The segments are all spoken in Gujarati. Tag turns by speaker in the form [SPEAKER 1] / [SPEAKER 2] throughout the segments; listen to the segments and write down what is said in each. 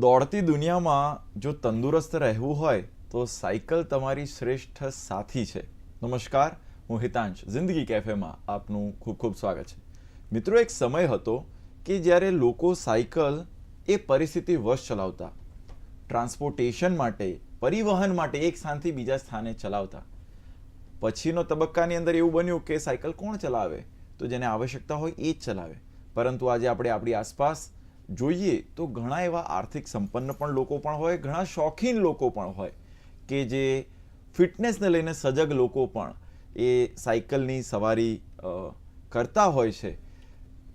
[SPEAKER 1] દોડતી દુનિયામાં જો તંદુરસ્ત રહેવું હોય, તો સાયકલ તમારી શ્રેષ્ઠ સાથી છે. નમસ્કાર, હું હિતાંશ. જિંદગી કેફેમાં આપનું ખૂબ ખૂબ સ્વાગત છે. મિત્રો, એક સમય હતો કે જ્યારે લોકો સાયકલ એ પરિસ્થિતિ વશ ચલાવતા, ટ્રાન્સપોર્ટેશન માટે, પરિવહન માટે એક સ્થાનથી બીજા સ્થાને ચલાવતા. પછીનો તબક્કાની અંદર એવું બન્યું કે સાયકલ કોણ ચલાવે? તો જેને આવશ્યકતા હોય એ જ ચલાવે. પરંતુ આજે આપણે આપણી આસપાસ જોઈએ તો ઘણા એવા આર્થિક સંપન્ન પણ લોકો પણ હોય, ઘણા શોખીન લોકો પણ હોય કે જે ફિટનેસને લઈને સજગ લોકો પણ એ સાયકલની સવારી કરતા હોય છે.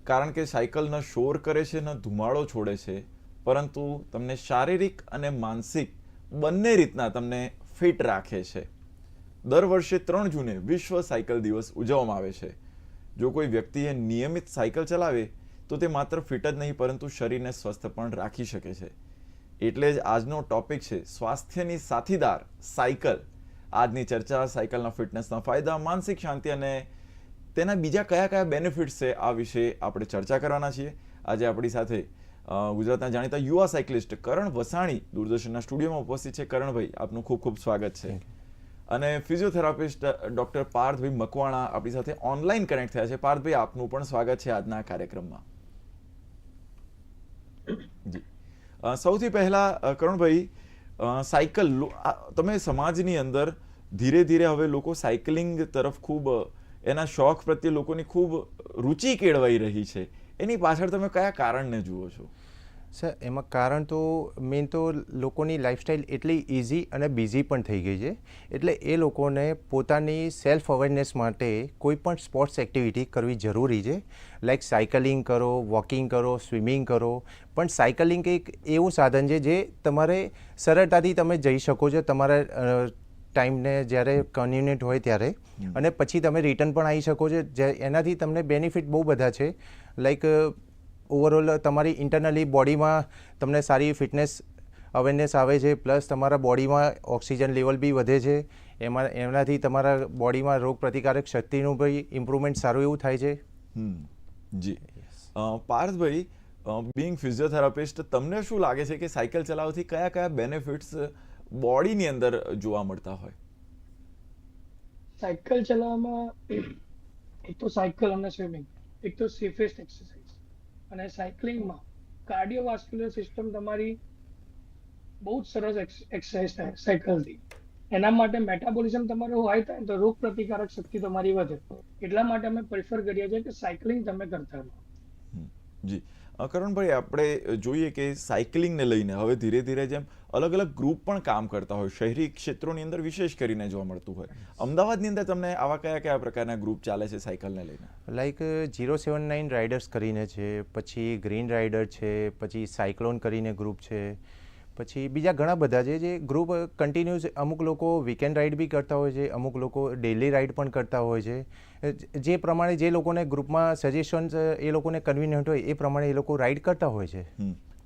[SPEAKER 1] કારણ કે સાયકલ ન શોર કરે છે, ન ધુમાડો છોડે છે, પરંતુ તમને શારીરિક અને માનસિક બંને રીતના તમને ફિટ રાખે છે. દર વર્ષે ત્રણ જૂને વિશ્વ સાયકલ દિવસ ઉજવવામાં આવે છે. જો કોઈ વ્યક્તિએ નિયમિત સાયકલ ચલાવે તો તે માત્ર ફિટ જ નહીં પરંતુ શરીરને સ્વસ્થ પણ રાખી શકે છે. એટલે જ આજનો ટોપિક છે સ્વાસ્થ્યની સાથીદાર સાયકલ. આજની ચર્ચા સાયકલના ફિટનેસના ફાયદા માનસિક શાંતિ અને તેના બીજા કયા કયા બેનિફિટ્સ છે આ વિશે આપણે ચર્ચા કરવાના છીએ. આજે આપણી સાથે ગુજરાતના જાણીતા યુવા સાયકલિસ્ટ કરણ વસાણી દૂરદર્શનના સ્ટુડિયોમાં ઉપસ્થિત છે. કરણભાઈ આપનું ખૂબ ખૂબ સ્વાગત છે. અને ફિઝિયોથેરાપિસ્ટ ડૉક્ટર પાર્થભાઈ મકવાણા આપણી સાથે ઓનલાઈન કનેક્ટ થયા છે. પાર્થભાઈ આપનું પણ સ્વાગત છે આજના કાર્યક્રમમાં જી અ, સૌથી પહેલા કરણભાઈ સાયકલ તમે સમાજની અંદર ધીરે ધીરે હવે લોકો સાયકલિંગ તરફ ખૂબ, એના શોખ પ્રત્યે લોકોની ખૂબ રુચિ કેળવાઈ રહી છે. એની પાછળ તમે કયા કારણને જુઓ છો?
[SPEAKER 2] સર એમાં કારણ તો મેઇન તો લોકોની લાઈફસ્ટાઈલ એટલી ઇઝી અને બિઝી પણ થઈ ગઈ છે. એટલે એ લોકોને પોતાની સેલ્ફ અવેરનેસ માટે કોઈ પણ સ્પોર્ટ્સ એક્ટિવિટી કરવી જરૂરી છે. લાઈક સાયકલિંગ કરો વોકિંગ કરો સ્વિમિંગ કરો. પણ સાયકલિંગ એક એવું સાધન છે જે તમારે સરળતાથી તમે જઈ શકો છો તમારા ટાઈમને જ્યારે કન્વિનિયન્ટ હોય ત્યારે. અને પછી તમે રિટર્ન પણ આવી શકો છો. જે એનાથી તમને બેનિફિટ બહુ બધા છે. લાઈક ઓવરઓલ તમારી ઇન્ટરનલી બોડીમાં તમને સારી ફિટનેસ અવેરનેસ આવે છે પ્લસ તમારા બોડીમાં ઓક્સિજન લેવલ બી વધે છે. એમાં એમનાથી તમારા બોડીમાં રોગ પ્રતિકારક શક્તિનું ભાઈ ઇમ્પ્રુવમેન્ટ સારું એવું થાય છે.
[SPEAKER 1] જી. પાર્થભાઈ બિંગ ફિઝિયોથેરાપિસ્ટ તમને શું લાગે છે કે સાયકલ ચલાવવાથી કયા કયા બેનિફિટ્સ બોડીની અંદર જોવા મળતા હોય?
[SPEAKER 3] સાયકલ ચલાવવામાં એક તો સાયકલ અને સ્વિમિંગ એક તો સેફેસ્ટ એક્સરસાઇઝ અને સાયકલિંગમાં કાર્ડિયોવાસ્ક્યુલર સિસ્ટમ તમારી બહુ જ સરસ એક્સરસાઇઝ થાય સાયકલથી એના માટે મેટાબોલિઝમ તમારું હાઈ થાય તો રોગ પ્રતિકારક શક્તિ તમારી વધે. એટલા માટે અમે પ્રિફર કરીએ છીએ કે સાયકલિંગ તમે કરતા રહો.
[SPEAKER 1] જી. કરણભાઈ આપણે જોઈએ કે સાયકલિંગને લઈને હવે ધીરે ધીરે જેમ અલગ અલગ ગ્રુપ પણ કામ કરતા હોય શહેરી ક્ષેત્રોની અંદર વિશેષ કરીને જોવા મળતું હોય. અમદાવાદની અંદર તમને આવા કયા કયા પ્રકારના ગ્રુપ ચાલે છે સાયકલને લઈને?
[SPEAKER 2] Like zero seven nine riders કરીને છે પછી ગ્રીન રાઇડર છે પછી સાયક્લોન કરીને ગ્રુપ છે. પછી બીજા ઘણા બધા છે જે ગ્રુપ કન્ટિન્યુઅસ અમુક લોકો વીકેન્ડ રાઇડ બી કરતા હોય છે અમુક લોકો ડેલી રાઇડ પણ કરતા હોય છે. જે પ્રમાણે જે લોકોને ગ્રુપમાં સજેશન્સ એ લોકોને કન્વિનિયન્ટ હોય એ પ્રમાણે એ લોકો રાઇડ કરતા હોય છે.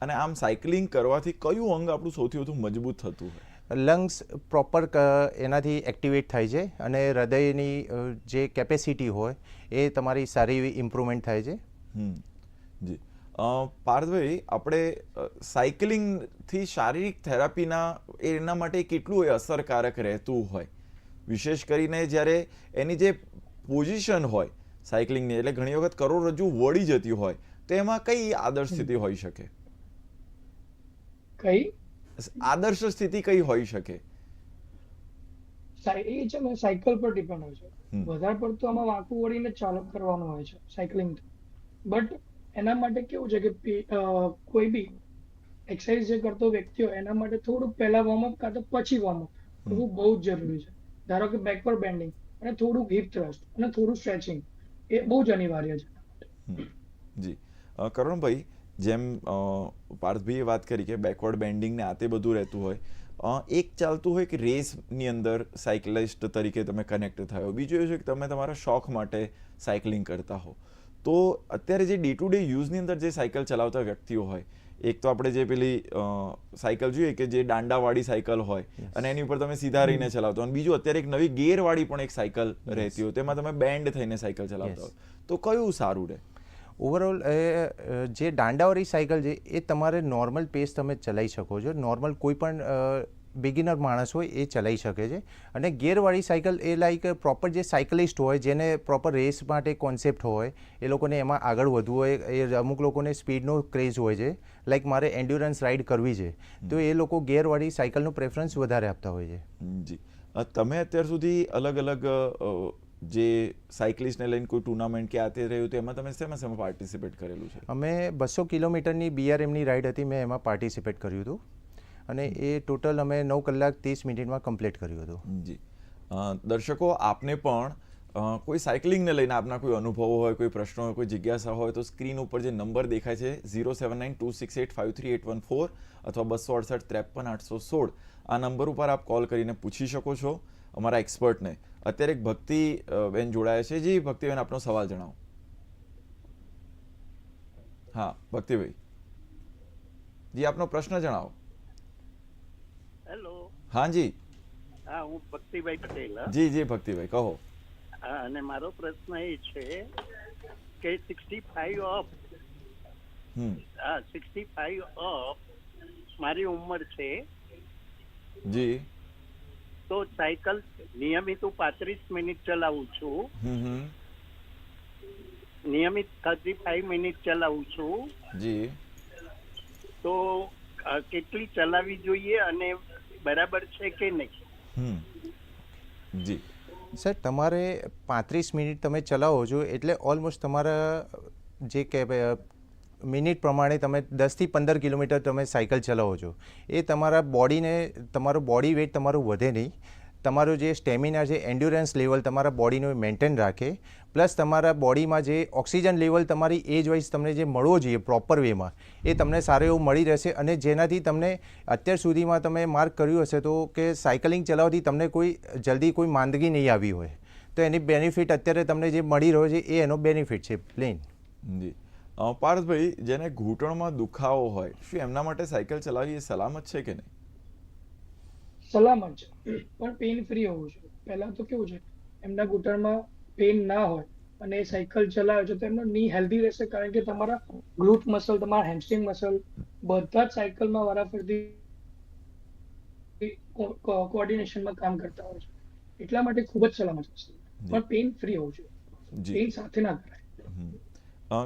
[SPEAKER 1] અને આમ સાયકલિંગ કરવાથી કયું અંગ આપણું સૌથી વધુ મજબૂત થતું હોય?
[SPEAKER 2] લંગ્સ પ્રોપર એનાથી એક્ટિવેટ થાય છે અને હૃદયની જે કેપેસિટી હોય એ તમારી સારી એવી ઇમ્પ્રુવમેન્ટ થાય છે.
[SPEAKER 1] જી. પાર્થભાઈ આપણે સાયકલિંગથી શારીરિક થેરાપીના એના માટે કેટલું એ અસરકારક રહેતું હોય? વિશેષ કરીને જ્યારે એની જે પોઝિશન હોય સાયકલિંગની એટલે ઘણી વખત કરોડરજ્જુ વળી જતી હોય તો એમાં કઈ આદર્શ સ્થિતિ હોઈ શકે?
[SPEAKER 3] કઈ?
[SPEAKER 1] આદર્શ સ્થિતિ કઈ હોઈ શકે?
[SPEAKER 3] એ છે ને સાયકલ પર ડિપેન્ડ હોય છે. વધારે પડતું આમાં વાંકું વળીને જ ચાલુ કરવાનું હોય છે સાયકલિંગ બટ એના માટે કેવું છે કે કોઈ બી એક્સરસાઇઝ જે કરતો વ્યક્તિ હોય એના માટે થોડુંક પહેલા વોર્મઅપ કાં તો પછી વોર્મઅપ કરવું બહુ જ જરૂરી છે. ધારો કે બેકવર્ડ બેન્ડિંગ અને થોડુંક હિપ થ્રસ્ટ અને થોડું સ્ટ્રેચિંગ એ બહુ જ અનિવાર્ય છે.
[SPEAKER 1] જી. કરણભાઈ જેમ પાર્થભાઈએ વાત કરી કે બેકવર્ડ બેન્ડિંગ ને આ તે બધું રહેતું હોય એક ચાલતું હોય કે રેસની અંદર સાયકલિસ્ટ તરીકે તમે કનેક્ટ થયો બીજું એ છે કે તમે તમારા શોખ માટે સાયકલિંગ કરતા હો. તો અત્યારે જે ડે ટુ ડે યુઝની અંદર જે સાયકલ ચલાવતા વ્યક્તિઓ હોય એક તો આપણે જે પેલી સાયકલ જોઈએ કે જે દાંડાવાળી સાયકલ હોય અને એની ઉપર તમે સીધા રહીને ચલાવતો અને બીજું અત્યારે એક નવી ગેરવાળી પણ એક સાયકલ રહેતી હોય તેમાં તમે બેન્ડ થઈને સાયકલ ચલાવતા. હોય. તો કયું સારું રહે?
[SPEAKER 2] ઓવરઓલ જે દાંડાવાળી સાયકલ છે એ તમારે નોર્મલ પેસ તમે ચલાવી શકો છો. નોર્મલ કોઈ પણ બિગિનર માણસ હોય એ ચલાવી શકે છે. અને ગેરવાળી સાયકલ એ લાઈક પ્રોપર જે સાયકલિસ્ટ હોય જેને પ્રોપર રેસ માટે કોન્સેપ્ટ હોય એ લોકોને એમાં આગળ વધવું હોય એ અમુક લોકોને સ્પીડનો ક્રેઝ હોય છે. લાઈક મારે એન્ડ્યુરન્સ રાઇડ કરવી છે. તો એ લોકો ગેરવાળી સાયકલનું પ્રેફરન્સ વધારે આપતા હોય છે.
[SPEAKER 1] જી. તમે અત્યાર સુધી અલગ અલગ જે સાયકલિસ્ટને લઈને કોઈ ટુર્નામેન્ટ કે આ તે રહ્યું તો એમાં તમે શેમાં શેમાં પાર્ટિસિપેટ કરેલું છે?
[SPEAKER 2] અમે બસો કિલોમીટરની બીઆરએમની રાઈડ હતી મેં એમાં પાર્ટિસિપેટ કર્યું હતું. અને એ ટોટલ અમે નવ કલાક ત્રીસ મિનિટમાં કમ્પ્લીટ કર્યું હતું.
[SPEAKER 1] જી. દર્શકો, આપને પણ કોઈ સાયકલિંગને લઈને આપના કોઈ અનુભવો હોય, કોઈ પ્રશ્નો હોય, કોઈ જિજ્ઞાસા હોય, તો સ્ક્રીન ઉપર જે નંબર દેખાય છે, zero seven nine two six eight five three eight one four અથવા બસો અડસઠ ત્રેપન આઠસો સોળ, આ નંબર ઉપર આપ કોલ કરીને પૂછી શકો છો અમારા એક્સપર્ટને. અત્યારે એક ભક્તિ બેન જોડાયા છે. જી, ભક્તિબેન, આપનો સવાલ જણાવો. હા ભક્તિભાઈ જી, આપનો પ્રશ્ન જણાવો.
[SPEAKER 4] હેલો
[SPEAKER 1] હા જી
[SPEAKER 4] હા હું ભક્તિભાઈ પટેલ
[SPEAKER 1] જી જી ભક્તિભાઈ કહો.
[SPEAKER 4] હા અને મારો પ્રશ્ન એ છે કે સિક્સટી ફાઈવ ઓફ
[SPEAKER 1] હમ.
[SPEAKER 4] હા સિક્સટી ફાઈવ ઓફ મારી ઉંમર છે.
[SPEAKER 1] જી.
[SPEAKER 4] તો સાયકલ નિયમિત હું પાંત્રીસ મિનિટ ચલાવું છું. નિયમિત થર્ટી ફાઈવ મિનિટ ચલાવું છું.
[SPEAKER 1] જી.
[SPEAKER 4] તો કેટલી ચલાવવી જોઈએ અને બરાબર છે કે નહીં?
[SPEAKER 1] જી.
[SPEAKER 2] સર, તમારે પાંત્રીસ મિનિટ તમે ચલાવો છો એટલે ઓલમોસ્ટ તમારા જે કે મિનિટ પ્રમાણે તમે દસથી પંદર કિલોમીટર તમે સાયકલ ચલાવો છો. એ તમારા બોડીને, તમારું બોડી વેઇટ તમારું વધે નહીં. તમારું જે સ્ટેમિના છે એન્ડ્યુરન્સ લેવલ તમારા બોડીનું મેન્ટેન રાખે, પ્લસ તમારા બોડીમાં જે ઓક્સિજન લેવલ તમારી એજ વાઇઝ તમને જે મળવો જોઈએ પ્રોપર વેમાં, એ તમને સારું એવું મળી રહેશે અને જેનાથી તમને અત્યાર સુધીમાં તમે માર્ક કર્યું હશે તો કે સાયકલિંગ ચલાવવાથી તમને કોઈ જલ્દી કોઈ માંદગી નહીં આવી હોય. તો એની બેનિફિટ અત્યારે તમને જે મળી રહ્યો છે એ એનો બેનિફિટ છે, પ્લેન.
[SPEAKER 1] જી. પાર્થભાઈ, જેને ઘૂંટણમાં દુખાવો હોય, શું એમના માટે સાયકલ ચલાવવી એ સલામત છે કે નહીં?
[SPEAKER 3] સલામત છે. પણ પેઇન ફ્રી હોવું જોઈએ. પહેલા તો કેવું છે એમના ઘૂંટણમાં પેઇન ના હોય અને એ સાયકલ ચલાવે છે તો એમનો ની હેલ્ધી રહેશે કારણ કે તમારા ગ્લુટ મસલ તમારા હેમસ્ટ્રિંગ મસલ બધા જ સાયકલમાં વારાફરતી કોઓર્ડિનેશનમાં કામ કરતા હોય છે. એટલા માટે ખૂબ જ સલામત છે. પણ પેન ફ્રી હોવું જોઈએ. પેઇન સાથે ના કરાય.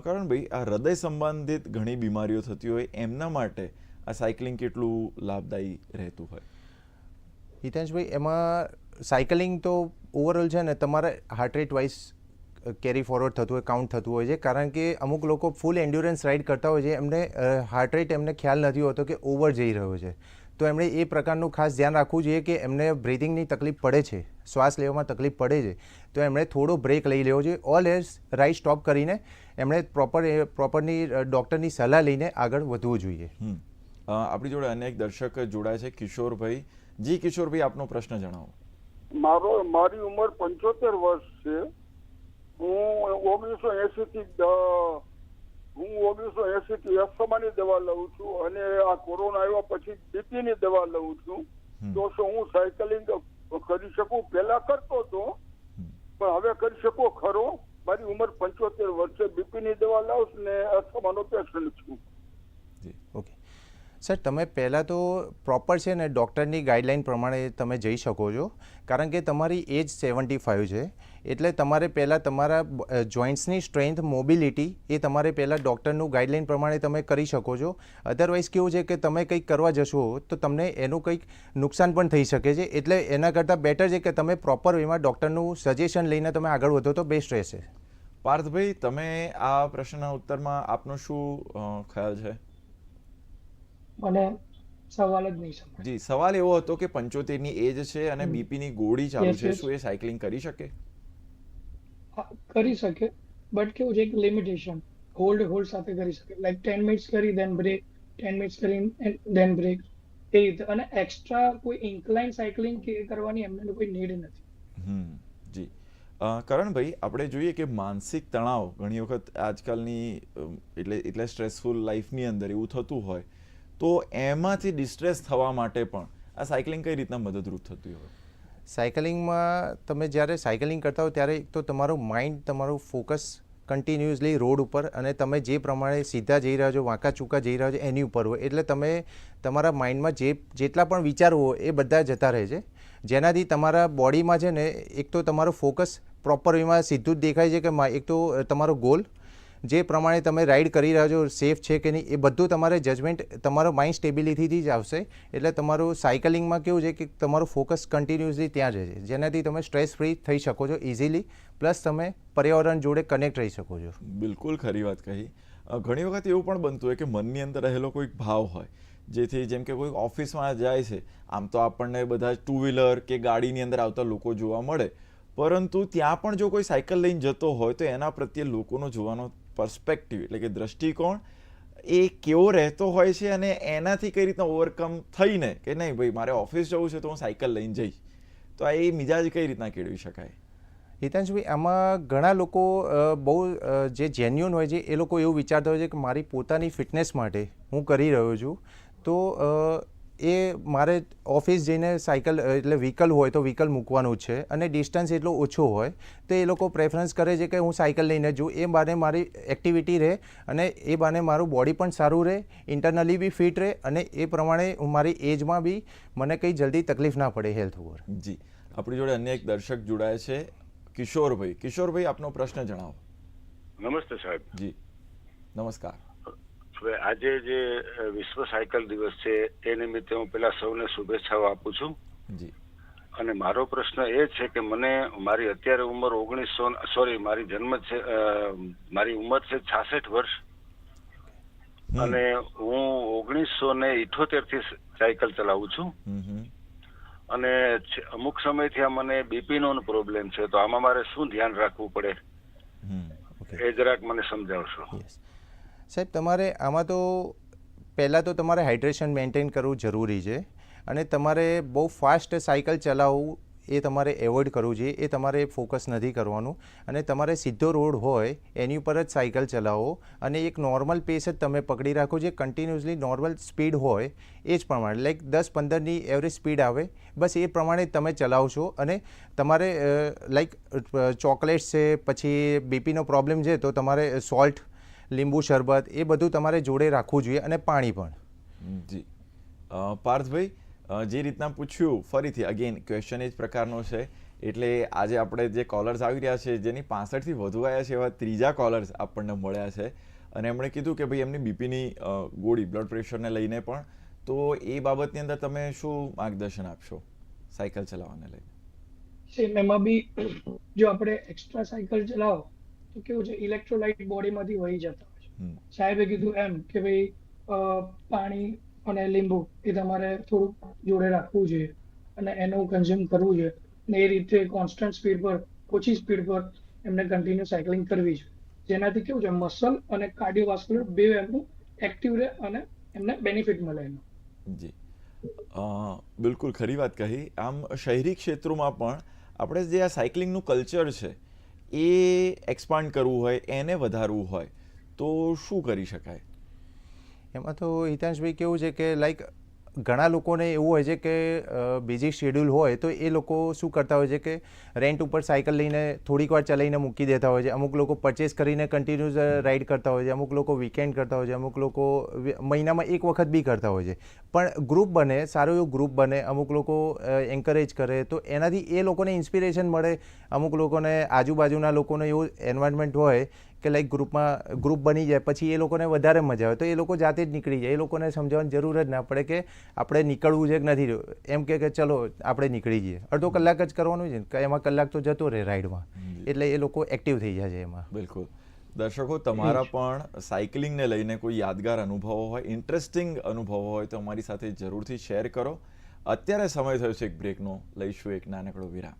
[SPEAKER 1] કારણ ભાઈ આ હૃદય સંબંધિત ઘણી બીમારીઓ થતી હોય એમના માટે આ સાયકલિંગ કેટલું લાભદાયી રહેતું હોય?
[SPEAKER 2] હિતેશભાઈ એમાં સાયકલિંગ તો ઓવરઓલ છે ને તમારે heart rate wise carry forward થતું હોય કાઉન્ટ થતું હોય છે. કારણ કે અમુક લોકો ફૂલ એન્ડ્યુરન્સ રાઇડ કરતા હોય છે, એમને હાર્ટ રેટ એમને ખ્યાલ નથી હોતો કે ઓવર જઈ રહ્યો છે. તો એમણે એ પ્રકારનું ખાસ ધ્યાન રાખવું જોઈએ કે એમને બ્રિથિંગની તકલીફ પડે છે, શ્વાસ લેવામાં તકલીફ પડે છે. તો એમણે થોડો બ્રેક લઈ લેવો જોઈએ ઓલ એઝ રાઇડ સ્ટોપ કરીને એમણે પ્રોપર પ્રોપરની ડૉક્ટરની સલાહ લઈને આગળ વધવું જોઈએ.
[SPEAKER 1] આપણી જોડે અનેક દર્શક જોડાય છે. કિશોરભાઈ જી કિશોરભાઈ આપનો પ્રશ્ન જણાવો.
[SPEAKER 5] મારો મારી ઉંમર પંચોતેર વર્ષ છે. હું ઓગણીસો એસી થી હું ઓગણીસો એસી થી અસ્થમાની દવા લઉં છું અને આ કોરોના આવ્યા પછી બીપી ની દવા લઉં છું. તો શું હું સાયકલિંગ કરી શકું? પહેલા કરતો હતો. પણ હવે કરી શકો ખરો? મારી ઉંમર પંચોતેર વર્ષ છે. બીપી ની દવા લાવું ને ને અસ્થમાનો પેશન્ટ છું.
[SPEAKER 2] સર, તમે પહેલાં તો પ્રોપર છે ને ડૉક્ટરની ગાઈડલાઇન પ્રમાણે તમે જઈ શકો છો. કારણ કે તમારી એજ સેવન્ટી ફાઇવ છે. એટલે તમારે પહેલાં તમારા જોઈન્ટ્સની સ્ટ્રેન્થ મોબિલિટી એ તમારે પહેલાં ડૉક્ટરનું ગાઈડલાઇન પ્રમાણે તમે કરી શકો છો. અધરવાઇઝ કેવું છે કે તમે કંઈક કરવા જશો તો તમને એનું કંઈક નુકસાન પણ થઈ શકે છે. એટલે એના કરતાં બેટર છે કે તમે પ્રોપર વેમાં ડૉક્ટરનું સજેશન લઈને તમે આગળ વધો તો બેસ્ટ રહેશે.
[SPEAKER 1] પાર્થભાઈ, તમે આ પ્રશ્નના ઉત્તરમાં આપનો શું ખ્યાલ છે?
[SPEAKER 3] મને સવાલ જ નહીં સમજાય
[SPEAKER 1] જી સવાલ એવો હતો કે પંચોતેરની એજ છે અને. બીપી ની ગોળી ચાલુ છે શું એ સાયકલિંગ કરી શકે?
[SPEAKER 3] કરી શકે બટ કેવું છે એક લિમિટેશન હોલ્ડ હોલ્ડ સાથે કરી શકે. લાઈક ટેન મિનિટ્સ કરી દેન બ્રેક ટેન મિનિટ્સ કરી દેન બ્રેક એ રીતે. અને એક્સ્ટ્રા કોઈ ઇન્કલાઇન સાયકલિંગ કે કરવાની એમને કોઈ નીડ નથી.
[SPEAKER 1] હમ જી. કરણભાઈ આપણે જોઈએ કે માનસિક તણાવ ઘણી વખત આજકાલની એટલે એટલે સ્ટ્રેસફુલ લાઈફની અંદર એવું થતું હોય તો એમાંથી ડિસ્ટ્રેસ થવા માટે પણ આ સાયકલિંગ કઈ રીતના મદદરૂપ થતી હોય?
[SPEAKER 2] સાયકલિંગમાં તમે જ્યારે સાયકલિંગ કરતા હો ત્યારે એક તો તમારું માઇન્ડ તમારું ફોકસ કન્ટિન્યુઅસલી રોડ ઉપર અને તમે જે પ્રમાણે સીધા જઈ રહ્યા છો, વાંકા ચૂકા જઈ રહ્યા છો એની ઉપર હોય. એટલે તમે તમારા માઇન્ડમાં જે, જેટલા પણ વિચારો હોય એ બધા જતા રહે છે. જેનાથી તમારા બોડીમાં છે ને એક તો તમારો ફોકસ પ્રોપર વેમાં સીધું જ દેખાય છે કે એક તો તમારો ગોલ જે પ્રમાણે તમે રાઈડ કરી રહ્યા છો સેફ છે કે નહીં, એ બધું તમારે જજમેન્ટ તમારો માઇન્ડ સ્ટેબિલિટીથી જ આવશે. એટલે તમારું સાયકલિંગમાં કેવું છે કે તમારું ફોકસ કન્ટિન્યુઅસલી ત્યાં જ છે. જેનાથી તમે સ્ટ્રેસ ફ્રી થઈ શકો છો ઇઝીલી પ્લસ તમે પર્યાવરણ જોડે કનેક્ટ રહી શકો છો.
[SPEAKER 1] બિલકુલ ખરી વાત કહી. ઘણી વખત એવું પણ બનતું હોય કે મનની અંદર રહેલો કોઈક ભાવ હોય, જેથી જેમ કે કોઈ ઓફિસમાં જાય છે, આમ તો આપણને બધા ટુ વ્હીલર કે ગાડીની અંદર આવતા લોકો જોવા મળે. પરંતુ ત્યાં પણ જો કોઈ સાયકલ લઈને જતો હોય, તો એના પ્રત્યે લોકોનો જોવાનો પર્સપેક્ટિવ એટલે કે દ્રષ્ટિકોણ એ કેવો રહેતો હોય છે અને એનાથી કઈ રીતના ઓવરકમ થઈને કે નહીં, ભાઈ, મારે ઓફિસ જવું છે તો હું સાયકલ લઈને જઈશ. તો આ એ મિજાજ કઈ રીતના કેળવી શકાય?
[SPEAKER 2] હિતાંશભાઈ આમાં ઘણા લોકો બહુ જે જેન્યુન હોય છે, એ લોકો એવું વિચારતા હોય છે કે મારી પોતાની ફિટનેસ માટે હું કરી રહ્યો છું. તો એ મારે ઓફિસ જઈને સાયકલ એટલે વ્હીકલ હોય તો વ્હીકલ મૂકવાનું જ છે અને ડિસ્ટન્સ એટલો ઓછો હોય તો એ લોકો પ્રેફરન્સ કરે છે કે હું સાયકલ લઈને જઉં. એ બાને મારી એક્ટિવિટી રહે અને એ બાને મારું બોડી પણ સારું રહે ઇન્ટરનલી બી ફિટ રહે અને એ પ્રમાણે હું મારી એજમાં બી મને કંઈ જલ્દી તકલીફ ના પડે હેલ્થ ઉપર.
[SPEAKER 1] જી. આપણી જોડે અન્ય એક દર્શક જોડાયા છે કિશોરભાઈ. કિશોરભાઈ આપનો પ્રશ્ન જણાવો.
[SPEAKER 6] નમસ્તે સાહેબ.
[SPEAKER 1] જી. નમસ્કાર.
[SPEAKER 6] આજે જે વિશ્વ સાયકલ દિવસ છે એ નિમિત્તે હું પેલા સૌને શુભેચ્છાઓ આપું છું. અને મારો પ્રશ્ન એ છે કે મને મારી અત્યારે ઉંમર ઓગણીસો સોરી મારી જન્મ છે મારી ઉંમર છે છાસઠ વર્ષ. અને હું ઓગણીસો ને ઇઠોતેરથી સાયકલ ચલાવું છું. અને અમુક સમયથી આ મને બીપી નો પ્રોબ્લેમ છે તો આમાં મારે શું ધ્યાન રાખવું પડે? એ જરાક મને સમજાવશો.
[SPEAKER 2] સાહેબ, તમારે આમાં તો પહેલાં તો તમારે હાઇડ્રેશન મેન્ટેન કરવું જરૂરી છે અને તમારે બહુ ફાસ્ટ સાયકલ ચલાવવું એ તમારે એવોઇડ કરવું જોઈએ, એ તમારે ફોકસ નથી કરવાનું. અને તમારે સીધો રોડ હોય, એની ઉપર જ સાયકલ ચલાવો અને એક નોર્મલ પેસ જ તમે પકડી રાખો જે કન્ટિન્યુઅસલી નોર્મલ સ્પીડ હોય, એ જ પ્રમાણે લાઈક દસ પંદરની એવરેજ સ્પીડ આવે, બસ એ પ્રમાણે તમે ચલાવશો. અને તમારે લાઈક ચોકલેટ્સ છે, પછી બીપીનો પ્રોબ્લેમ છે, તો તમારે સોલ્ટ લીંબુ શરબત એ બધું તમારે જોડે રાખવું જોઈએ અને પાણી પણ.
[SPEAKER 1] જી. પાર્થભાઈ જે રીતના પૂછ્યું ફરીથી અગેન ક્વેશ્ચન એ જ પ્રકારનો છે. એટલે આજે આપણે જે કોલર્સ આવી રહ્યા છે જેની પાસઠથી વધુ આવ્યા છે એવા ત્રીજા કોલર્સ આપણને મળ્યા છે. અને એમણે કીધું કે ભાઈ એમની બીપીની ગોળી બ્લડ પ્રેશરને લઈને પણ. તો એ બાબતની અંદર તમે શું માર્ગદર્શન આપશો? સાયકલ ચલાવવાને લઈને.
[SPEAKER 3] સેમ એમાં બી જો આપણે એક્સ્ટ્રા સાયકલ ચલાવો તો કેવું છે ઇલેક્ટ્રોલાઇટ બોડીમાંથી વહી જતા હોય છે. સાહેબે કીધું એમ કે ભાઈ પાણી અને લીંબુ એ તમારે થોડુંક જોડે રાખવું જોઈએ અને એનું કન્ઝ્યુમ કરવું જોઈએ. અને એ રીતે કોન્સ્ટન્ટ સ્પીડ પર ઓછી સ્પીડ પર એમને કન્ટિન્યુ સાયકલિંગ કરવી જોઈએ. જેનાથી કેવું છે મસલ અને કાર્ડિયોવાસ્ક્યુલર બે એમનું એક્ટિવ રહે અને એમને બેનિફિટ મળે એનું
[SPEAKER 1] જી. અ, બિલકુલ ખરી વાત કહી. આમ શહેરી ક્ષેત્રોમાં પણ આપણે જે આ સાયકલિંગનું કલ્ચર છે એ એક્સપાન્ડ કરવું હોય, એને વધારવું હોય, તો શું કરી શકાય?
[SPEAKER 2] એમાં તો હિતાંશભાઈ કેવું છે કે લાઈક ઘણા લોકોને એવું હોય છે કે બીજી શેડ્યુલ હોય તો એ લોકો શું કરતા હોય છે કે રેન્ટ ઉપર સાયકલ લઈને થોડીક વાર ચલાવીને મૂકી દેતા હોય છે. અમુક લોકો પરચેસ કરીને કન્ટિન્યુઅસ રાઇડ કરતા હોય છે. અમુક લોકો વીકેન્ડ કરતા હોય છે. અમુક લોકો મહિનામાં એક વખત બી કરતા હોય છે. પણ ગ્રુપ બને, સારું એવું ગ્રુપ બને, અમુક લોકો એન્કરેજ કરે, તો એનાથી એ લોકોને ઇન્સ્પિરેશન મળે. અમુક લોકોને આજુબાજુના લોકોને એવું એન્વાયરમેન્ટ હોય કે લાઈક ગ્રુપમાં ગ્રુપ બની જાય પછી એ લોકોને વધારે મજા આવે. તો એ લોકો જાતે જ નીકળી જાય. એ લોકોને સમજાવવાની જરૂર જ ના પડે કે આપણે નીકળવું છે કે નથી એમ કે કે ચલો આપણે નીકળી જઈએ. અડધો કલાક જ કરવાનું છે કે એમાં કલાક તો જતો રહે રાઈડમાં એટલે એ લોકો એક્ટિવ થઈ જાય છે એમાં.
[SPEAKER 1] બિલકુલ. દર્શકો તમારા પણ સાયકલિંગને લઈને કોઈ યાદગાર અનુભવો હોય ઇન્ટરેસ્ટિંગ અનુભવો હોય તો અમારી સાથે જરૂરથી શેર કરો. અત્યારે સમય થયો છે એક બ્રેકનો લઈશું એક નાનકડો વિરામ.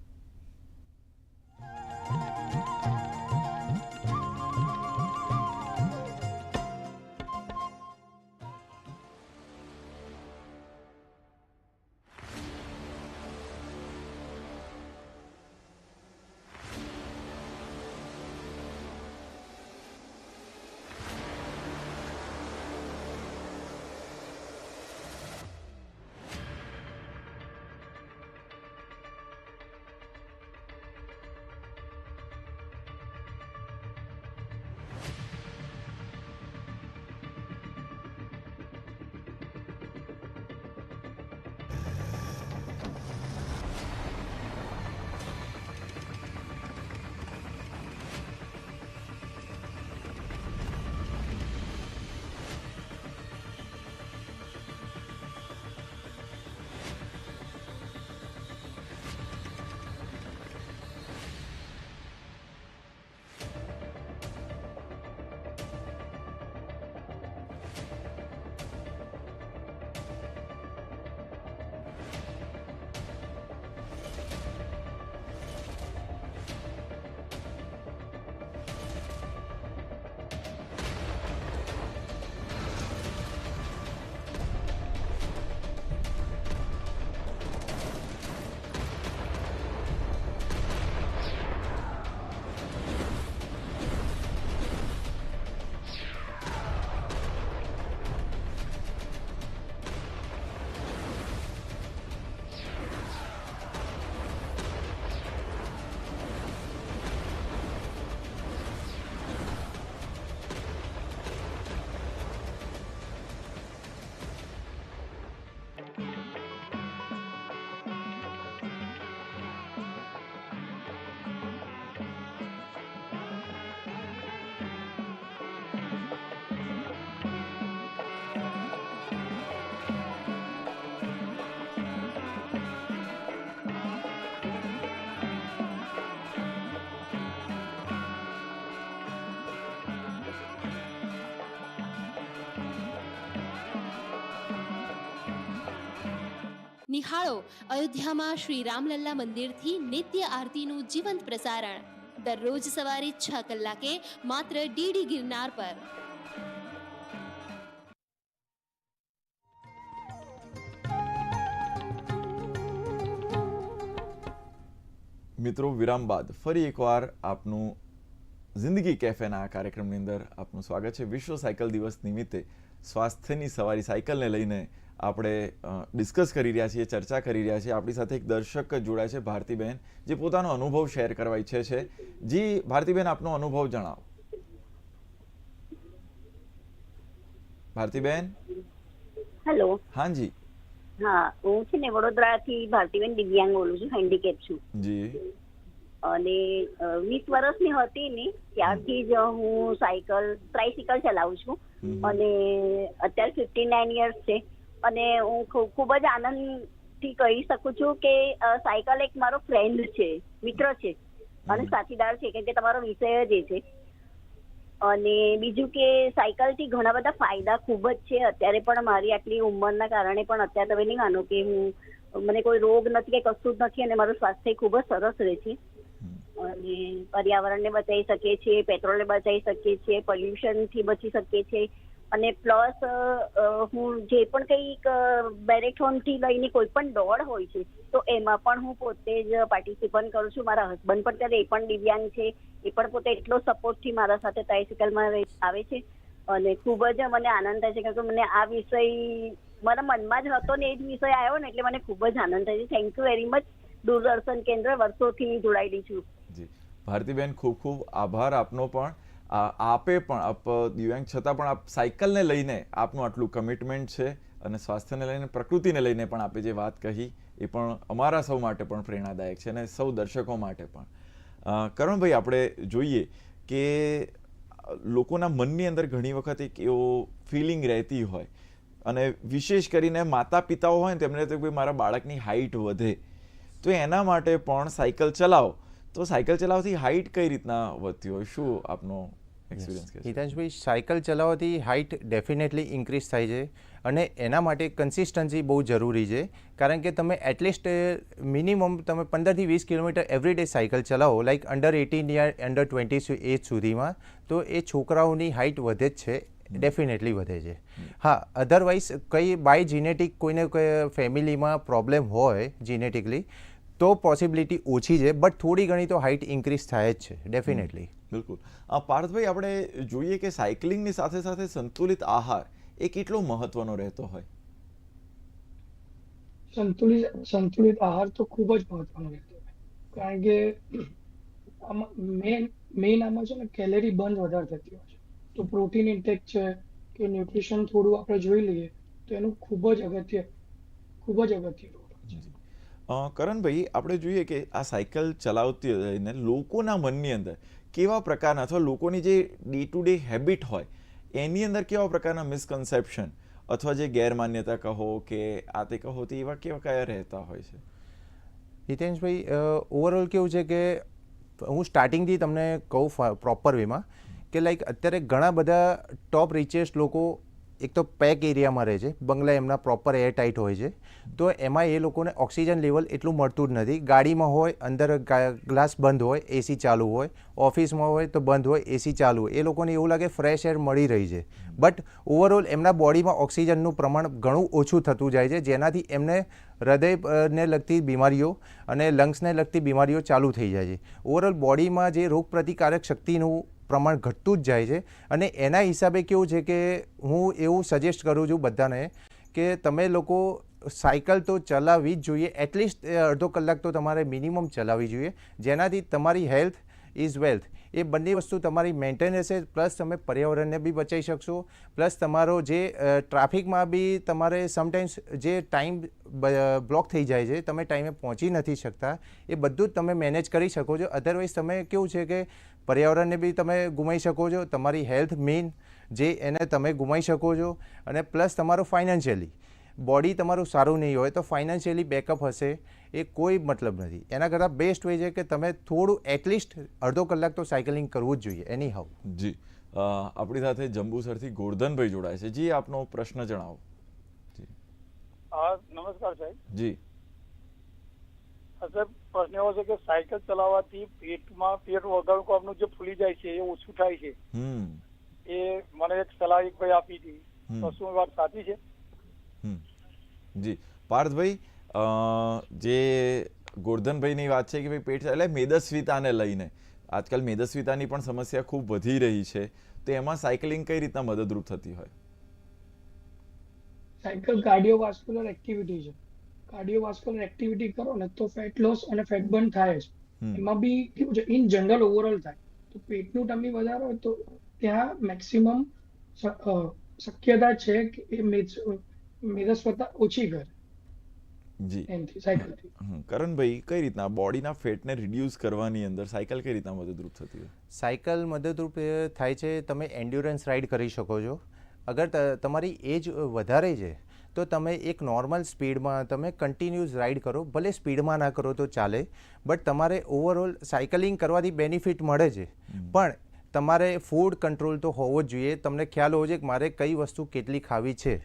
[SPEAKER 7] નિહાળો. અયોધ્યામાં શ્રી રામલલ્લા મંદિરથી નિત્ય આરતીનું જીવંત પ્રસારણ. દરરોજ સવારે છ કલાકે માત્ર ડીડી ગિરનાર પર.
[SPEAKER 1] મિત્રો, વિરામ બાદ ફરી એકવાર આપનું જિંદગી કેફેના આ કાર્યક્રમની અંદર આપનું સ્વાગત છે. વિશ્વ સાયકલ દિવસ નિમિત્તે સ્વાસ્થ્યની સવારી સાયકલને લઈને આપણે ડિસ્કસ કરી રહ્યા છીએ ચર્ચા કરી રહ્યા છીએ. આપણી સાથે એક દર્શક જોડાય છે ભારતીબેન જે પોતાનો અનુભવ શેર કરવા ઈચ્છે છે. જી ભારતીબેન આપનો અનુભવ જણાવો. ભારતીબેન?
[SPEAKER 8] હેલો
[SPEAKER 1] હા જી.
[SPEAKER 8] હા હું છે ને વડોદરાથી ભારતીબેન દિવ્યાંગ બોલું છું હેન્ડીકેપ છું.
[SPEAKER 1] જી.
[SPEAKER 8] અને વીસ વર્ષની હતી ને ત્યારથી જ હું સાયકલ ટ્રાયસિકલ ચલાવું છું. અને અત્યારે ફિફ્ટી નાઇન યર્સ છે. અને હું ખૂબ જ આનંદથી કહી શકું છું કે સાયકલ એક મારો ફ્રેન્ડ છે મિત્ર છે. અને સાથીદાર છે કેમ કે તમારો વિષય જ એ છે. અને બીજું કે સાયકલથી ઘણા બધા ફાયદા ખૂબ જ છે. અત્યારે પણ મારી આટલી ઉંમરના કારણે પણ અત્યારે તમે નહીં માનો કે હું મને કોઈ રોગ નથી કે કશું જ નથી અને મારું સ્વાસ્થ્ય ખૂબ જ સરસ રહે છે. અને પર્યાવરણને બચાવી શકીએ છીએ પેટ્રોલને બચાવી શકીએ છીએ પોલ્યુશનથી બચી શકીએ છીએ અને પ્લસ હું જે પણ કંઈક બેરેથોનથી લઈને કોઈ પણ દોડ હોય છે, તો એમાં પણ હું પોતે જ પાર્ટિસિપન્ટ કરું છું. મારા હસબન્ડ પણ ત્યારે એ પણ દિવ્યાંગ છે. એ પણ પોતે એટલો સપોર્ટથી મારા સાથે ટ્રાયસિકલમાં આવે છે. અને ખૂબ જ મને આનંદ થાય છે, કારણ કે મને આ વિષય, મારા મનમાં જ હતો ને એ જ વિષય આવ્યો ને, એટલે મને ખૂબ જ આનંદ થાય છે. Thank you very much Doordarshan કેન્દ્ર વર્ષોથી જોડાયેલી છું.
[SPEAKER 1] જી. ભારતીબેન, ખૂબ ખૂબ આભાર આપનો પણ. આપે પણ, આપ દિવ્યાંગ છતાં પણ આપ સાયકલને લઈને આપનું આટલું કમિટમેન્ટ છે અને સ્વાસ્થ્યને લઈને, પ્રકૃતિને લઈને પણ આપે જે વાત કહી, એ પણ અમારા સૌ માટે પણ પ્રેરણાદાયક છે અને સૌ દર્શકો માટે પણ. કરણભાઈ, આપણે જોઈએ કે લોકોના મનની અંદર ઘણી વખત એક એવો ફિલિંગ રહેતી હોય અને વિશેષ કરીને માતા પિતાઓ હોય ને, તેમને તો કોઈ મારા બાળકની હાઇટ વધે, તો એના માટે પણ સાયકલ ચલાવો. તો સાયકલ ચલાવવાથી હાઈટ કઈ રીતના વધતી હોય? શું આપનો એક્સપિરિયન્સ
[SPEAKER 2] હિતાંશભાઈ સાયકલ ચલાવવાથી હાઇટ ડેફિનેટલી ઇન્ક્રીઝ થાય છે અને એના માટે કન્સિસ્ટન્સી બહુ જરૂરી છે. કારણ કે તમે એટલીસ્ટ મિનિમમ તમે પંદરથી વીસ કિલોમીટર એવરી ડે સાયકલ ચલાવો લાઈક અંડર એટીન યા અંડર ટ્વેન્ટી એજ સુધીમાં તો એ છોકરાઓની હાઇટ વધે જ છે ડેફિનેટલી વધે છે. હા અધરવાઇઝ કઈ બાય જીનેટિક કોઈને કોઈ ફેમિલીમાં પ્રોબ્લેમ હોય જીનેટિકલી તો પોસિબિલિટી ઓછી છે બટ થોડી ઘણી તો હાઇટ ઇન્ક્રીઝ થાય જ છે ડેફિનેટલી
[SPEAKER 1] બિલકુલ. આ પાર્થભાઈ આપણે જોઈએ કે સાયકલિંગની સાથે સાથે સંતુલિત આહાર એ કેટલો મહત્વનો રહેતો હોય?
[SPEAKER 3] સંતુલિત સંતુલિત આહાર તો ખૂબ જ મહત્વનો રહેતો હોય. કારણ કે આમાં મેન મેઇન આમાં છે ને કેલેરી બંધ વધારે થતી હોય છે. તો પ્રોટીન ઇન્ટેક છે કે ન્યુટ્રિશન થોડું આપણે જોઈ લઈએ તો એનું ખૂબ જ અગત્ય ખૂબ જ અગત્ય હોય. છે
[SPEAKER 1] અ, કરણભાઈ, આપણે જોઈએ કે આ સાયકલ ચલાવતી રહીને લોકોના મનની અંદર કેવા પ્રકારના અથવા લોકોની જે ડે ટુ ડે હેબિટ હોય, એની અંદર કેવા પ્રકારના મિસકન્સેપ્શન અથવા જે ગેરમાન્યતા કહો કે આ તે કહો તે એવા કેવા કયા રહેતા હોય છે?
[SPEAKER 2] હિતેશભાઈ ઓવરઓલ કેવું છે કે હું સ્ટાર્ટિંગથી તમને કહું પ્રોપર વેમાં કે લાઈક અત્યારે ઘણા બધા ટોપ રિચેસ્ટ લોકો એક તો પેક એરિયામાં રહે છે, બંગલા એમના પ્રોપર એર ટાઈટ હોય છે. તો એમાં એ લોકોને ઓક્સિજન લેવલ એટલું મળતું જ નથી. ગાડીમાં હોય, અંદર ગ્લાસ બંધ હોય, એસી ચાલુ હોય, ઓફિસમાં હોય તો બંધ હોય, એસી ચાલુ હોય. એ લોકોને એવું લાગે ફ્રેશ એર મળી રહી છે. બટ ઓવરઓલ એમના બોડીમાં ઓક્સિજનનું પ્રમાણ ઘણું ઓછું થતું જાય છે, જેનાથી એમને હૃદયને લગતી બીમારીઓ અને લંગ્સને લગતી બીમારીઓ ચાલુ થઈ જાય છે. ઓવરઓલ બોડીમાં જે રોગ પ્રતિકારક શક્તિનું પ્રમાણ ઘટતું જ જાય છે અને એના હિસાબે કેવું છે કે હું એવું સજેસ્ટ કરું છું બધાને કે તમે લોકો સાયકલ તો ચલાવવી જ જોઈએ. એટલીસ્ટ અડધો કલાક તો તમારે મિનિમમ ચલાવવી જોઈએ. જેનાથી તમારી હેલ્થ ઇઝ વેલ્થ એ બંને વસ્તુ તમારી મેન્ટેન રહેશે પ્લસ તમે પર્યાવરણને બી બચાવી શકશો. પ્લસ તમારો જે ટ્રાફિકમાં બી તમારે સમટાઈમ્સ જે ટાઈમ બ્લોક થઈ જાય છે, તમે ટાઈમે પહોંચી નથી શકતા. એ બધું જ તમે મેનેજ કરી શકો છો. અધરવાઇઝ તમે કેવું છે કે પર્યાવરણને બી તમે ગુમાવી શકો છો. તમારી હેલ્થ મેઇન જે એને તમે ગુમાવી શકો છો. અને પ્લસ તમારો ફાઇનાન્શિયલી બોડી તમારું સારું નહીં હોય તો ફાઇનાન્શિયલી બેકઅપ હશે એ કોઈ મતલબ નથી. એના કરતાં બેસ્ટ વે છે કે તમે થોડું એટલીસ્ટ અડધો કલાક તો સાયકલિંગ કરવું જ જોઈએ એની હાઉ
[SPEAKER 1] જી આપણી સાથે જંબુસરથી ગોરધનભાઈ જોડાય છે. જી આપનો પ્રશ્ન જણાવો.
[SPEAKER 5] હા નમસ્કાર સાહેબ.
[SPEAKER 1] જી.
[SPEAKER 5] સાહેબ પ્રશ્ન એવો છે કે સાયકલ ચલાવવાથી પેટમાં પેટ વગરનું આપનું જે ફૂલી જાય છે એ ઓછું થાય છે.
[SPEAKER 1] હમ.
[SPEAKER 5] એ મને એક સલાહ એક ભાઈ આપી હતી. તો શું વાત સાચી છે.
[SPEAKER 1] જી. પાર્થભાઈ અ, જે ગોરધનભાઈની વાત છે કે ભાઈ પેટ એટલે મેદસ્વીતાને લઈને. આજકાલ મેદસ્વીતાની પણ સમસ્યા ખૂબ વધી રહી છે. તો એમાં સાયકલિંગ કઈ રીતના મદદરૂપ થતી હોય?
[SPEAKER 3] સાયકલ કાર્ડિયોવાસ્ક્યુલર એક્ટિવિટી છે. કાર્ડિયોવાસ્ક્યુલર એક્ટિવિટી કરો ને તો ફેટ લોસ અને ફેટ બર્ન થાય જ. એમાં બી કેવું છે ઇન જનરલ ઓવરઓલ થાય. તો પેટનું ટમી વધારો તો ત્યાં મેક્સિમમ શક્યતા છે કે એ મેદ- મેદસ્વતા ઓછી કરે.
[SPEAKER 1] જી.
[SPEAKER 3] એમથી સાયકલથી
[SPEAKER 1] હમ. કરણભાઈ કઈ રીતના બોડીના ફેટને રિડ્યુસ કરવાની અંદર સાયકલ કઈ રીતના મદદરૂપ થતી હોય?
[SPEAKER 2] સાયકલ મદદરૂપ એ થાય છે તમે એન્ડ્યુરન્સ રાઇડ કરી શકો છો. અગર ત- તમારી એજ વધારે છે તો તમે એક નોર્મલ સ્પીડમાં તમે કન્ટિન્યુઅસ રાઇડ કરો. ભલે સ્પીડમાં ના કરો તો ચાલે બટ તમારે ઓવરઓલ સાયકલિંગ કરવાથી બેનિફિટ મળે છે. પણ તમારે ફૂડ કંટ્રોલ તો હોવો જ જોઈએ. તમને ખ્યાલ હોવો જોઈએ કે મારે કઈ વસ્તુ કેટલી ખાવી છે.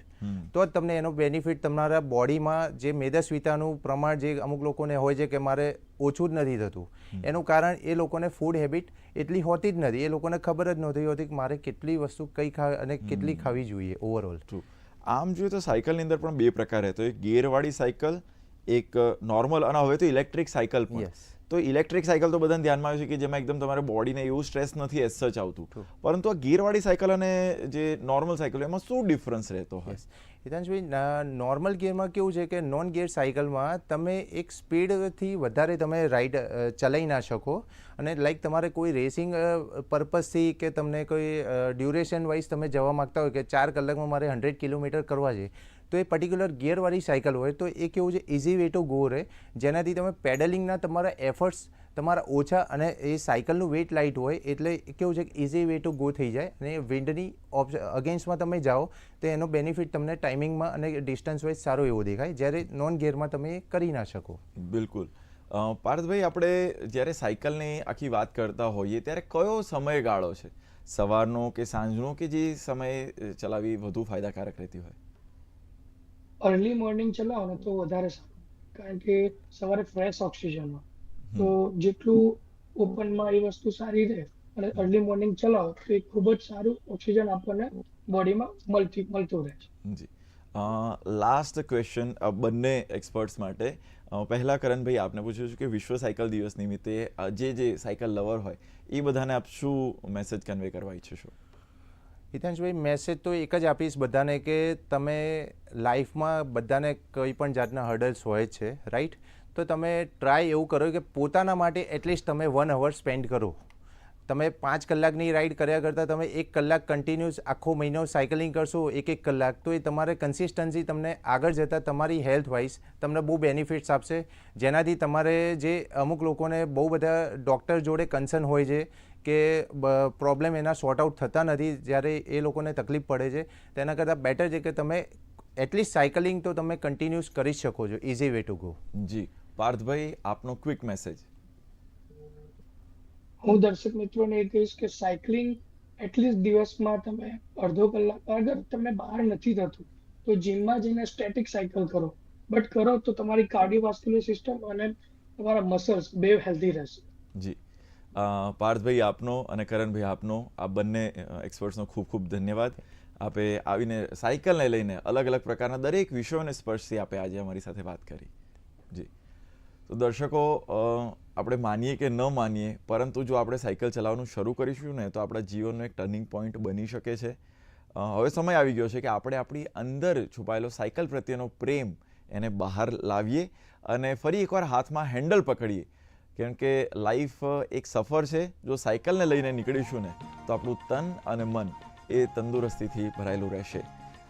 [SPEAKER 2] તો જ તમને એનો બેનિફિટ તમારા બોડીમાં જે મેદસ્વીતાનું પ્રમાણ જે અમુક લોકોને હોય છે કે મારે ઓછું જ નથી થતું. એનું કારણ એ લોકોને ફૂડ હેબિટ એટલી હોતી જ નથી. એ લોકોને ખબર જ નહોતી હોતી કે મારે કેટલી વસ્તુ કઈ ખા અને કેટલી ખાવી જોઈએ ઓવરઓલ
[SPEAKER 1] આમ જોઈએ તો સાયકલની અંદર પણ બે પ્રકાર રહેતો. એક ગેરવાળી સાયકલ એક નોર્મલ અને હવે તો ઇલેક્ટ્રિક સાયકલ પણ. તો ઇલેક્ટ્રિક સાયકલ તો બધાને ધ્યાનમાં આવ્યું છે કે જેમાં એકદમ તમારે બોડીને એવું સ્ટ્રેસ નથી એસ સચ આવતું. પરંતુ આ ગિયરવાળી સાયકલ અને જે નોર્મલ સાયકલ એમાં શું ડિફરન્સ રહેતો હોય?
[SPEAKER 2] હિતાંશભાઈ નોર્મલ ગિયરમાં કેવું છે કે નોન ગિયર સાયકલમાં તમે એક સ્પીડથી વધારે તમે રાઈડ ચલાવી ના શકો. અને લાઈક તમારે કોઈ રેસિંગ પર્પઝથી કે તમને કોઈ ડ્યુરેશન વાઇઝ તમે જવા માગતા હોય કે ચાર કલાકમાં મારે હંડ્રેડ કિલોમીટર કરવા છે તો એ પર્ટિક્યુલર ગિયરવાળી સાયકલ હોય, તો એ કેવું છે ઇઝી વે ટુ ગો રહે, જેનાથી તમે પેડલિંગના તમારા એફર્ટ્સ તમારા ઓછા અને એ સાયકલનું વેટ લાઇટ હોય, એટલે કેવું છે કે ઇઝી વે ટુ ગો થઈ જાય અને વિન્ડની અગેન્સ્ટમાં તમે જાઓ, તો એનો બેનિફિટ તમને ટાઈમિંગમાં અને ડિસ્ટન્સ વાઇઝ સારો એવો દેખાય, જ્યારે નોન ગિયરમાં તમે કરી ના શકો.
[SPEAKER 1] બિલકુલ. પાર્થભાઈ, આપણે જ્યારે સાયકલની આખી વાત કરતા હોઈએ, ત્યારે કયો સમયગાળો છે? સવારનો કે સાંજનો કે જે સમયે ચલાવી વધુ ફાયદાકારક રહેતી હોય?
[SPEAKER 3] અર્લી મોર્નિંગ ચલાવો ને તો વધારે સારું. કારણ કે સવારે ફ્રેશ ઓક્સિજનમાં તો જેટલું ઓપનમાં એ વસ્તુ સારી રહે અને અર્લી મોર્નિંગ ચલાવો તો એ ખૂબ જ સારું ઓક્સિજન આપણને બોડીમાં મળતી મળતું રહે છે.
[SPEAKER 1] જી. લાસ્ટ ક્વેશ્ચન બંને એક્સપર્ટ્સ માટે. પહેલા કરણભાઈ આપને પૂછ્યું છું કે વિશ્વ સાયકલ દિવસ નિમિત્તે જે જે સાયકલ લવર હોય એ બધાને આપ શું મેસેજ કન્વે કરવા ઈચ્છો છો?
[SPEAKER 2] હિતાંશભાઈ મેસેજ તો એક જ આપીશ બધાને કે તમે લાઈફમાં બધાને કંઈ પણ જાતના હર્ડલ્સ હોય છે રાઈટ તો તમે ટ્રાય એવું કરો કે પોતાના માટે એટલીસ્ટ તમે વન અવર સ્પેન્ડ કરો. તમે પાંચ કલાકની રાઈડ કર્યા કરતાં તમે એક કલાક કન્ટિન્યુઅસ આખો મહિનો સાયકલિંગ કરશો, એક એક કલાક, તો એ તમારે કન્સિસ્ટન્સી તમને આગળ જતાં તમારી હેલ્થ વાઇઝ તમને બહુ બેનિફિટ્સ આપશે. જેનાથી તમારે જે અમુક લોકોને બહુ બધા ડૉક્ટર જોડે કન્સર્ન હોય છે કે પ્રોબ્લેમ એના સોર્ટ આઉટ થતા નથી, જ્યારે એ લોકોને તકલીફ પડે છે, તેના કરતાં બેટર છે કે તમે એટલીસ્ટ સાયકલિંગ તો તમે કન્ટિન્યુઅસ કરી શકો છો easy way to go
[SPEAKER 1] ji, Parthbhai, આપનો ક્વિક મેસેજ
[SPEAKER 3] હું દર્શક મિત્રોને એ કહીશ કે સાયકલિંગ એટલીસ્ટ દિવસમાં તમે અડધો કલાક અગર તમને બહાર નથી થતું, તો જીમમાં જઈને સ્ટેટિક સાયકલ કરો. બટ કરો તો તમારી કાર્ડિયોવાસ્ક્યુલર સિસ્ટમ અને તમારા મસલ્સ બે હેલ્ધી રહેશે.
[SPEAKER 1] જી. પાર્થભાઈ આપનો અને કરણભાઈ આપનો આ બંને એક્સપર્ટ્સનો ખૂબ ખૂબ ધન્યવાદ. આપે આવીને સાયકલને લઈને અલગ અલગ પ્રકારના દરેક વિષયોને સ્પર્શથી આપે આજે અમારી સાથે વાત કરી. જી. તો દર્શકો આપણે માનીએ કે ન માનીએ, પરંતુ જો આપણે સાયકલ ચલાવવાનું શરૂ કરીશું ને, તો આપણા જીવનનો એક ટર્નિંગ પોઈન્ટ બની શકે છે. હવે સમય આવી ગયો છે કે આપણે આપણી અંદર છુપાયેલો સાયકલ પ્રત્યેનો પ્રેમ એને બહાર લાવીએ અને ફરી એકવાર હાથમાં હેન્ડલ પકડીએ. કેમ કે લાઈફ એક સફર છે. જો સાયકલને લઈને નીકળીશું ને, તો આપણું તન અને મન એ તંદુરસ્તીથી ભરાયેલું રહેશે.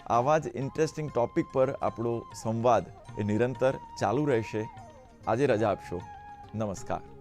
[SPEAKER 1] આવા જ ઇન્ટરેસ્ટિંગ ટોપિક પર આપણો સંવાદ એ નિરંતર ચાલુ રહેશે. આજે રજા આપશો. નમસ્કાર